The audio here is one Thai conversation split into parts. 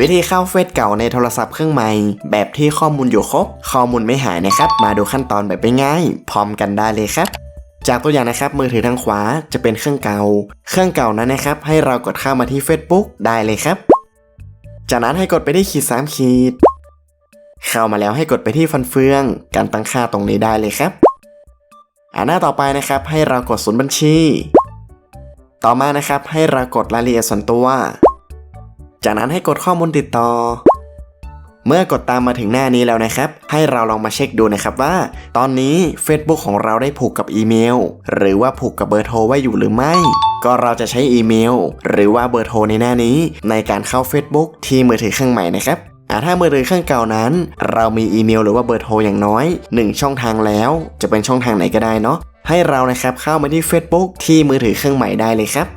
วิธีเข้าเฟซเก่าในโทรศัพท์เครื่องใหม่แบบที่ข้อมูลอยู่ครบ ข้อมูลไม่หายนะครับ มาดูขั้นตอนแบบง่ายๆพร้อมกันได้เลยครับ จากตัวอย่างนะครับมือถือทางขวาจะเป็นเครื่องเก่า เครื่องเก่านั้นนะครับ ให้เรากดเข้ามาที่ Facebook ได้เลยครับ จากนั้นให้กดไปที่ขีดสามขีด เข้ามาแล้วให้กดไปที่ฟันเฟือง การตั้งค่าตรงนี้ได้เลยครับอ่าหน้าต่อไปนะครับ ให้เรากดศูนย์บัญชี ต่อมานะครับให้เรากดรายละเอียดส่วนตัว จากนั้นให้กดข้อมูลติดต่อ เมื่อกดตามมาถึงหน้านี้แล้วนะครับ ให้เราลองมาเช็คดูนะครับว่า ตอนนี้ Facebook ของเราได้ผูกกับอีเมล หรือว่าผูกกับเบอร์โทรไว้อยู่หรือไม่ ก็เราจะใช้อีเมล หรือว่าเบอร์โทรในหน้านี้ ในการเข้า Facebook ที่มือถือเครื่องใหม่นะครับอ่าถ้ามือถือเครื่องเก่านั้น เรามีอีเมลหรือว่าเบอร์โทรอย่างน้อย 1 ช่องทางแล้ว จะเป็นช่องทางไหนก็ได้เนาะให้เรานะครับเข้ามาที่ Facebook ที่มือถือเครื่องใหม่ได้เลยครับ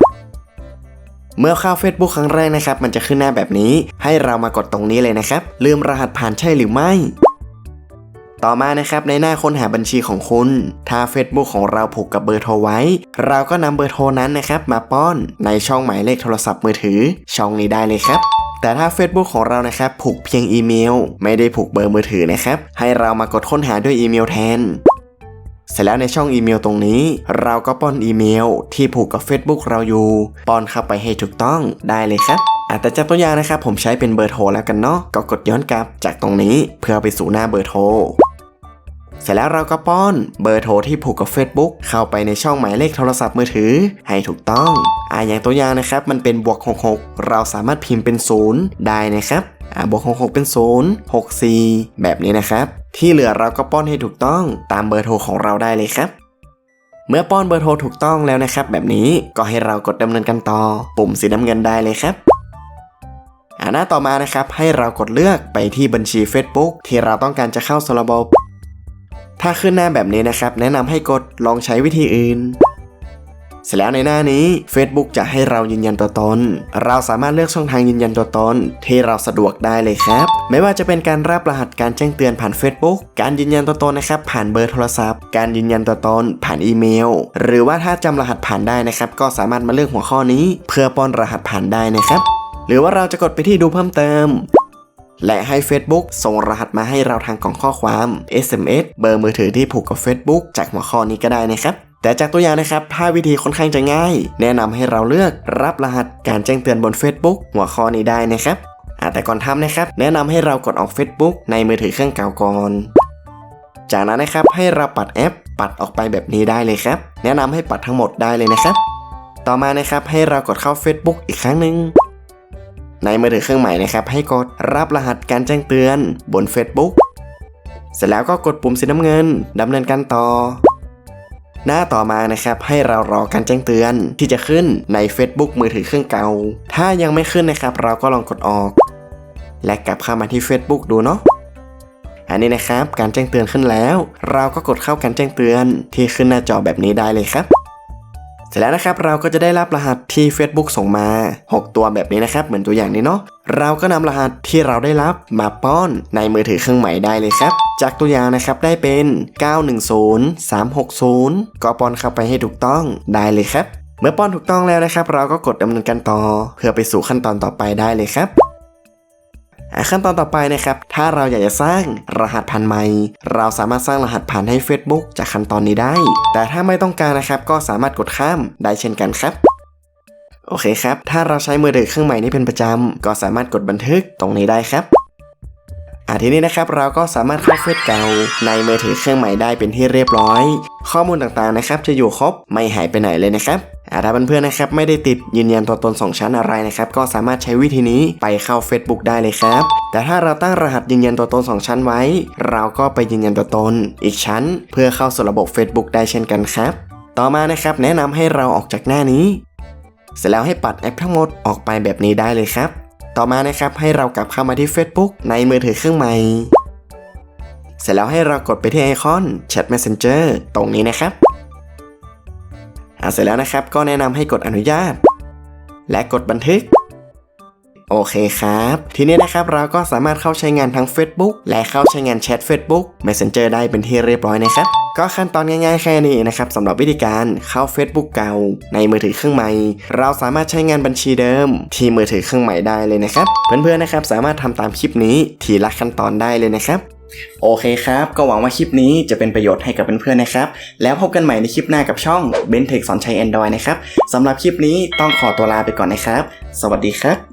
เมื่อเข้า Facebook ครั้งแรกนะครับ มันจะขึ้นหน้าแบบนี้ ให้เรามากดตรงนี้เลยนะครับ ลืมรหัสผ่านใช่หรือไม่ ต่อมานะครับในหน้าค้นหาบัญชีของคุณ ถ้า Facebook ของเราผูกกับเบอร์โทรไว้ เราก็นำเบอร์โทรนั้นนะครับมาป้อนในช่องหมายเลขโทรศัพท์มือถือ ช่องนี้ได้เลยครับแต่ถ้า Facebook ของเรานะครับ ผูกเพียงอีเมล ไม่ได้ผูกเบอร์มือถือนะครับ ให้เรามากดค้นหาด้วยอีเมลแทน เสร็จแล้วในช่องอีเมลตรงนี้ เราก็ป้อนอีเมล ที่ผูกกับ Facebook เราอยู่ ป้อนเข้าไปให้ถูกต้องได้เลยครับอะแต่จากตัวอย่างนะครับผมใช้เป็นเบอร์โทรแล้วกันเนาะก็กดย้อนกลับจากตรงนี้เพื่อไปสู่หน้าเบอร์โทรเสร็จแล้วเราก็ป้อนเบอร์โทรที่ผูกกับ Facebook เข้าไปในช่องหมายเลขโทรศัพท์มือถือ ให้ถูกต้องอะอย่างตัวอย่างนะครับมันเป็นบวก 66 เราสามารถพิมพ์เป็น 0 ได้นะครับอะบวก 66 เป็น 0 64 แบบนี้นะครับ ที่เหลือเราก็ป้อนให้ถูกต้องตามเบอร์โทรของเราได้เลยครับ เมื่อป้อนเบอร์โทรถูกต้องแล้วนะครับ แบบนี้ก็ให้เรากดดำเนินการต่อ ปุ่มสีน้ำเงินได้เลยครับอันหน้าต่อมานะครับให้เรากดเลือกไปที่บัญชี Facebook ที่เราต้องการจะเข้าสู่ระบบถ้าขึ้นหน้าแบบนี้นะครับ แนะนำให้กดลองใช้วิธีอื่น เสร็จแล้วในหน้านี้ Facebook จะให้เรายืนยันตัวตน เราสามารถเลือกช่องทางยืนยันตัวตน ที่เราสะดวกได้เลยครับ ไม่ว่าจะเป็นการรับรหัสการแจ้งเตือนผ่าน Facebook การยืนยันตัวตนนะครับผ่านเบอร์โทรศัพท์ การยืนยันตัวตนผ่านอีเมล หรือว่าถ้าจำรหัสผ่านได้นะครับ ก็สามารถมาเลือกหัวข้อนี้ เพื่อป้อนรหัสผ่านได้นะครับ หรือว่าเราจะกดไปที่ดูเพิ่มเติมและให้ Facebook ส่งรหัสมาให้เราทางกล่องข้อความ SMS เบอร์มือถือที่ผูกกับ Facebook จากหัวข้อนี้ก็ได้นะครับ แต่จากตัวอย่างนะครับถ้าวิธีค่อนข้างจะง่าย แนะนำให้เราเลือกรับรหัสการแจ้งเตือนบน Facebook หัวข้อนี้ได้นะครับแต่ก่อนทำนะครับ แนะนำให้เรากดออก Facebook ในมือถือเครื่องเก่าก่อน จากนั้นนะครับให้เราปัดแอป ปัดออกไปแบบนี้ได้เลยครับ แนะนำให้ปัดทั้งหมดได้เลยนะครับ ต่อมานะครับให้เรากดเข้า Facebook อีกครั้งหนึ่งในมือถือเครื่องใหม่นะครับ ให้กดรับรหัสการแจ้งเตือนบน Facebook เสร็จแล้วก็กดปุ่มสีน้ำเงินดำเนินการต่อ หน้าต่อมานะครับให้เรารอการแจ้งเตือนที่จะขึ้นใน Facebook มือถือเครื่องเก่า ถ้ายังไม่ขึ้นนะครับ เราก็ลองกดออก และกลับเข้ามาที่ Facebook ดูเนาะอันนี้นะครับการแจ้งเตือนขึ้นแล้ว เราก็กดเข้าการแจ้งเตือนที่ขึ้นหน้าจอแบบนี้ได้เลยครับ เสร็จแล้วนะครับเราก็จะได้รับรหัสที่ Facebook ส่งมา 6 ตัวแบบนี้นะครับ เหมือนตัวอย่างนี้เนาะเราก็นำรหัสที่เราได้รับมาป้อนในมือถือเครื่องใหม่ได้เลยครับ จากตัวอย่างนะครับได้เป็น 910 360 ก็ป้อนเข้าไปให้ถูกต้องได้เลยครับ เมื่อป้อนถูกต้องแล้วนะครับ เราก็กดดำเนินการต่อ เพื่อไปสู่ขั้นตอนต่อไปได้เลยครับ ขั้นตอนต่อไปนะครับ ถ้าเราอยากจะสร้างรหัสผ่านใหม่ เราสามารถสร้างรหัสผ่านให้ Facebook จากขั้นตอนนี้ได้ แต่ถ้าไม่ต้องการนะครับ ก็สามารถกดข้ามได้เช่นกันครับ โอเคครับ ถ้าเราใช้มือถือเครื่องใหม่นี้เป็นประจำ ก็สามารถกดบันทึกตรงนี้ได้ครับอะทีนี้นะครับเราก็สามารถเข้าเฟซเก่าในมือถือเครื่องใหม่ได้เป็นที่เรียบร้อย ข้อมูลต่างๆนะครับ จะอยู่ครบไม่หายไปไหนเลยนะครับ ถ้าเพื่อนๆนะครับไม่ได้ติดยืนยันตัวตนสองชั้นอะไรนะครับก็สามารถใช้วิธีนี้ไปเข้า Facebook ได้เลยครับ แต่ถ้าเราตั้งรหัสยืนยันตัวตนสองชั้นไว้ เราก็ไปยืนยันตัวตน อีกชั้น เพื่อเข้าสู่ระบบ Facebook ได้เช่นกันครับ ต่อมานะครับแนะนำให้เราออกจากหน้านี้ เสร็จแล้วให้ปัดแอปทั้งหมดออกไปแบบนี้ได้เลยครับ ต่อมานะครับให้เรากลับเข้ามาที่ Facebook ในมือถือเครื่องใหม่เสร็จแล้วให้เรากดไปที่ไอคอน Chat Messenger ตรงนี้นะครับ อะเสร็จแล้วนะครับ ก็แนะนำให้กดอนุญาต และกดบันทึก โอเคครับ ทีนี้นะครับเราก็สามารถเข้าใช้งานทั้ง Facebook และเข้าใช้งานแชท Facebook Messenger ได้เป็นที่เรียบร้อยนะครับ ก็ขั้นตอนง่ายๆแค่นี้นะครับสำหรับวิธีการเข้า Facebook เก่า ในมือถือเครื่องใหม่ เราสามารถใช้งานบัญชีเดิม ที่มือถือเครื่องใหม่ได้เลยนะครับ เพื่อนๆนะครับสามารถทำตามคลิปนี้ทีละขั้นตอนได้เลยนะครับ โอเคครับ ก็หวังว่าคลิปนี้จะเป็นประโยชน์ให้กับเพื่อนๆนะครับ แล้วพบกันใหม่ในคลิปหน้ากับช่อง b e n t e c h สอนใช้ Android นะครับสำหรับคลิปนี้ต้องขอตัวลาไปก่อนนะครับ สวัสดีครับ